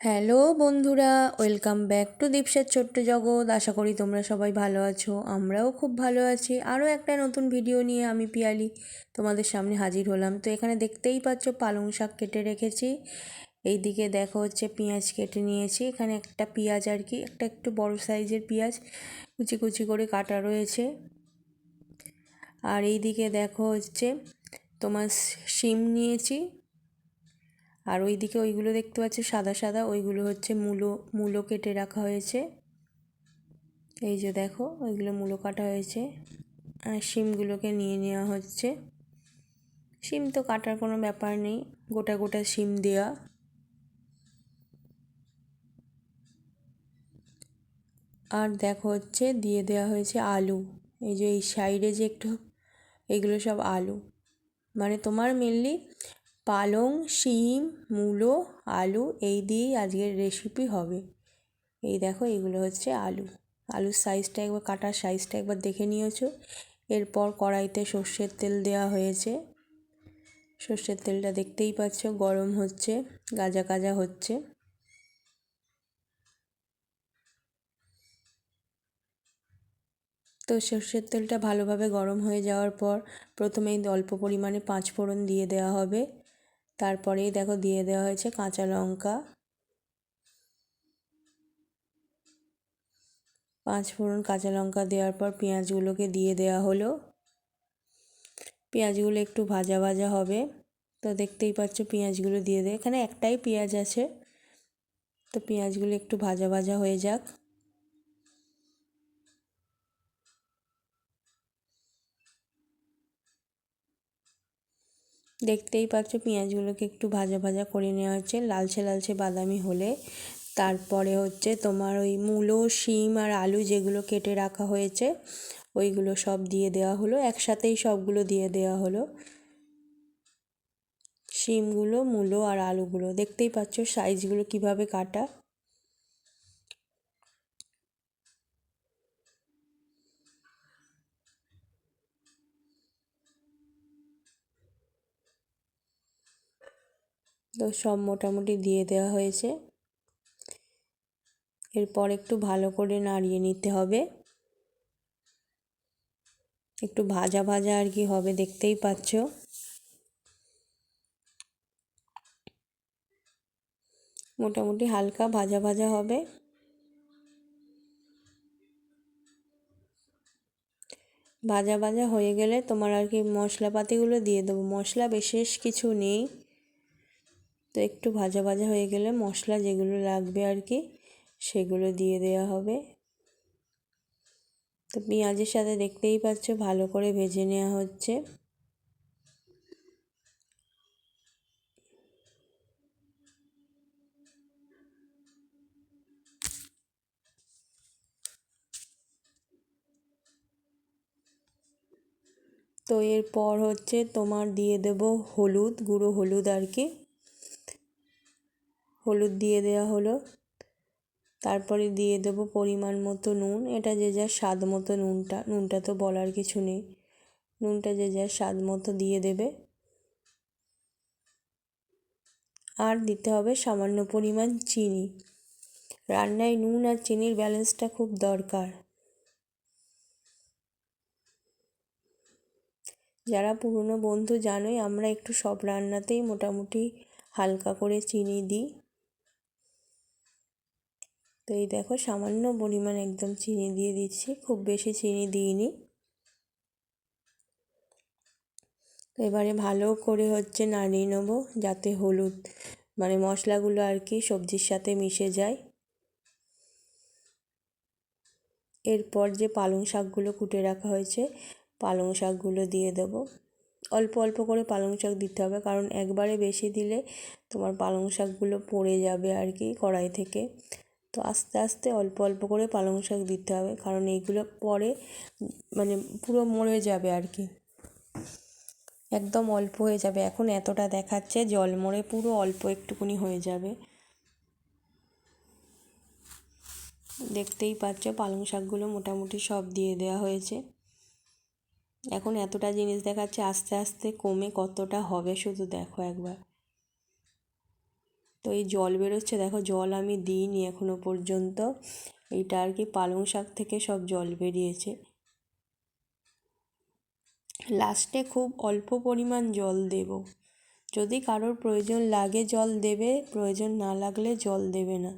Hello বন্ধুরা, welcome back to দীপসের ছোট্ট জগৎ। আশা করি তোমরা সবাই ভালো আছো, আমরাও খুব ভালো আছি। আরও একটা নতুন ভিডিও নিয়ে আমি পিয়ালি তোমাদের সামনে হাজির হলাম। তো এখানে দেখতেই পাচ্ছ পালং শাক কেটে রেখেছি। এই দিকে দেখো হচ্ছে পেঁয়াজ কেটে নিয়েছি। এখানে একটা পেঁয়াজ আর কি, একটা একটু বড় সাইজের পেঁয়াজ কুচি কুচি করে কাটা রয়েছে। আর এই দিকে দেখো হচ্ছে তোমার শিম নিয়েছি। আর ওই দিকে ওইগুলো দেখতে পাচ্ছি সাদা সাদা, ওইগুলো হচ্ছে মূলো মূলো কেটে রাখা হয়েছে। এই যে দেখো, ওইগুলো মূলো কাটা হয়েছে। আর শিমগুলোকে নিয়ে নেওয়া হচ্ছে। শিম তো কাটার কোনো ব্যাপার নেই, গোটা গোটা শিম দেওয়া আর দেখো হচ্ছে দিয়ে দেওয়া হয়েছে আলু। এই যে এই সাইডে যে একটু, এগুলো সব আলু। মানে তোমার মেনলি পালং, শিম, মূলো, আলু, এই দিয়েই আজকের রেসিপি হবে। এই দেখো, এগুলো হচ্ছে আলু। আলুর সাইজটা একবার, কাটার সাইজটা একবার দেখে নিয়েছো। এরপর কড়াইতে সর্ষের তেল দেওয়া হয়েছে। সর্ষের তেলটা দেখতেই পাচ্ছ, গরম হচ্ছে, গাজা গাজা হচ্ছে। তো সর্ষের তেলটা ভালোভাবে গরম হয়ে যাওয়ার পর প্রথমেই অল্প পরিমাণে পাঁচ ফোড়ন দিয়ে দেওয়া হবে। তারপরেই দেখো দিয়ে দেওয়া হয়েছে কাঁচা লঙ্কা। পাঁচ ফোড়ন কাঁচা লঙ্কা দেওয়ার পর পেঁয়াজগুলোকে দিয়ে দেওয়া হলো। পেঁয়াজগুলো একটু ভাজা ভাজা হবে। তো দেখতেই পাচ্ছ পেঁয়াজগুলো দিয়ে দেয় এখানে একটাই পেঁয়াজ আছে। তো পেঁয়াজগুলো একটু ভাজা ভাজা হয়ে যাক। দেখতেই পাচ্ছ পেঁয়াজগুলোকে একটু ভাজা ভাজা করে নেওয়া হচ্ছে, লালচে লালচে বাদামি হলে। তারপরে হচ্ছে তোমার ওই মূলো, শিম আর আলু যেগুলো কেটে রাখা হয়েছে, ওইগুলো সব দিয়ে দেওয়া হলো। একসাথেই সবগুলো দিয়ে দেওয়া হলো। শিমগুলো, মূলো আর আলুগুলো। দেখতেই পাচ্ছ সাইজগুলো কীভাবে কাটা। তো সব মোটামুটি দিয়ে দেওয়া হয়েছে। এরপর একটু ভালো করে নাড়িয়ে নিতে হবে। একটু ভাজা ভাজা আর কি হবে, দেখতেই পাচ্ছ। মোটামুটি হালকা ভাজা ভাজা হবে। ভাজা ভাজা হয়ে গেলে তোমার আর কি মশলাপাতিগুলো দিয়ে দেবো। মশলা বিশেষ কিছু নেই। তো একটু ভাজা ভাজা হয়ে গেলে মশলা যেগুলো লাগবে আর কি, সেগুলো দিয়ে দেওয়া হবে। তো পেঁয়াজের সাথে দেখতেই পাচ্ছ ভালো করে ভেজে নেওয়া হচ্ছে। তো এরপর হচ্ছে তোমার দিয়ে দেব হলুদ, গুঁড়ো হলুদ আর কি। হলুদ দিয়ে দেওয়া হলো। তারপরে দিয়ে দেবো পরিমাণ মতো নুন। এটা যে যার স্বাদ মতো নুনটা। নুনটা তো বলার কিছু নেই। নুনটা যে যার স্বাদ মতো দিয়ে দেবে। আর দিতে হবে সামান্য পরিমাণ চিনি। রান্নায় নুন আর চিনির ব্যালেন্সটা খুব দরকার। যারা পুরনো বন্ধু জানোই, আমরা একটু সব রান্নাতেই মোটামুটি হালকা করে চিনি দিই। তো এই দেখো সামান্য পরিমাণ একদম চিনি দিয়ে দিচ্ছি, খুব বেশি চিনি দিইনি। এবারে ভালো করে হচ্ছে নাড়িয়ে নেব যাতে হলুদ মানে মশলাগুলো আর কি সবজির সাথে মিশে যায়। এরপর যে পালং শাকগুলো কুটে রাখা হয়েছে, পালং শাকগুলো দিয়ে দেব। অল্প অল্প করে পালং শাক দিতে হবে, কারণ একবারে বেশি দিলে তোমার পালং শাকগুলো পড়ে যাবে আর কি কড়াই থেকে। তো আস্তে আস্তে অল্প অল্প করে পালং শাক দিতে হবে। কারণ এইগুলো পরে মানে পুরো মরে যাবে আর কি। একদম অল্প হয়ে যাবে। এখন এতটা দেখাচ্ছে জল মরে পুরো অল্প একটুকুনি হয়ে যাবে। দেখতেই পাচ্ছ পালং শাকগুলো মোটামুটি সব দিয়ে দেওয়া হয়েছে। এখন এতটা জিনিস দেখাচ্ছে আস্তে আস্তে কমে কতটা হবে শুধু দেখো একবার। তো এই জল বেরোচ্ছে, দেখো জল আমি দিইনি এখনও পর্যন্ত। এইটা আর কি পালং শাক থেকে সব জল বেরিয়েছে। লাস্টে খুব অল্প পরিমাণ জল দেব। যদি কারোর প্রয়োজন লাগে জল দেবে, প্রয়োজন না লাগলে জল দেবে না।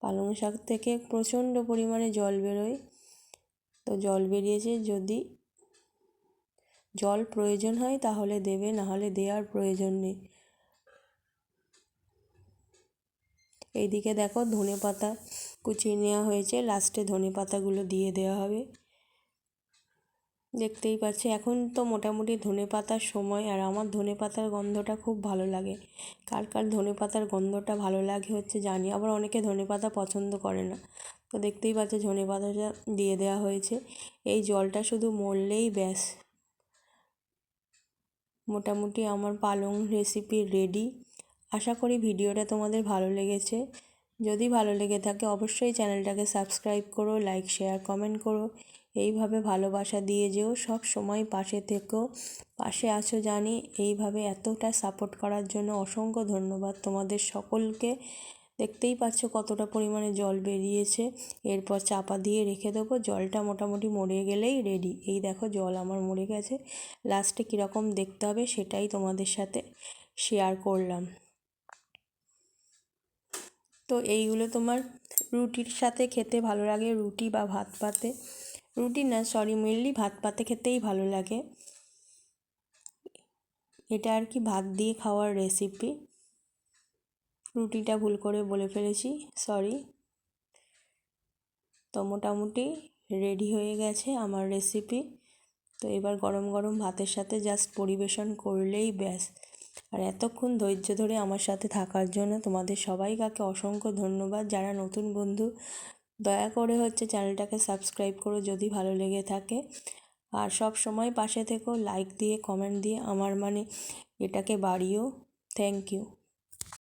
পালং শাক থেকে প্রচণ্ড পরিমাণে জল বেরোয়। তো জল বেরিয়েছে যদি জল প্রয়োজন হয়, তাহলে দেবে, নাহলে দেওয়ার প্রয়োজন নেই। এইদিকে দেখো ধনে পাতা কুচিয়ে নেওয়া হয়েছে, লাস্টে ধনে পাতাগুলো দিয়ে দেওয়া হবে। দেখতেই পাচ্ছি, এখন তো মোটামুটি ধনে পাতার সময়, আর আমার ধনে পাতার গন্ধটা খুব ভালো লাগে। কার কার ধনে পাতার গন্ধটা ভালো লাগে হচ্ছে জানি, আবার অনেকে ধনে পাতা পছন্দ করে না। তো দেখতেই পাচ্ছে, ধনে পাতাটা দিয়ে দেওয়া হয়েছে। এই জলটা শুধু মরলেই ব্যাস। মোটামুটি আমার পালং রেসিপি রেডি আশা করি ভিডিওটা তোমাদের ভালো লেগেছে। যদি ভালো লেগে থাকে, অবশ্যই চ্যানেলটাকে সাবস্ক্রাইব করো লাইক শেয়ার কমেন্ট করো। এইভাবে ভালোবাসা দিয়ে যেও, সব সময় পাশে থেকো, পাশে আছো জানি। এইভাবে এতটা সাপোর্ট করার জন্য অসংখ্য ধন্যবাদ তোমাদের সকলকে। দেখতেই পাচ্ছ কতটা পরিমাণে জল বেরিয়েছে। এরপর চাপা দিয়ে রেখে দেবো। জলটা মোটামুটি মরে গেলেই রেডি এই দেখো জল আমার মরে গেছে। লাস্টে কীরকম দেখতে হবে সেটাই তোমাদের সাথে শেয়ার করলাম। তো এইগুলো তোমার রুটির সাথে খেতে ভালো লাগে, রুটি বা ভাত পাতে। রুটি না সরি মেনলি ভাত পাতে খেতেই ভালো লাগে। এটা আর কি ভাত দিয়ে খাওয়ার রেসিপি রুটিটা ভুল করে বলে ফেলেছি সরি তো মোটামুটি রেডি হয়ে গেছে আমার রেসিপি তো এবার গরম গরম ভাতের সাথে জাস্ট পরিবেশন করলেই ব্যাস। আর এতক্ষণ ধৈর্য ধরে আমার সাথে থাকার জন্য তোমাদের সবাই কাকে অসংখ্য ধন্যবাদ। যারা নতুন বন্ধু, দয়া করে হচ্ছে চ্যানেলটাকে সাবস্ক্রাইব করো যদি ভালো লেগে থাকে। আর সব সময় পাশে থেকো লাইক দিয়ে কমেন্ট দিয়ে, আমার মানে এটাকে বাড়িও। Thank you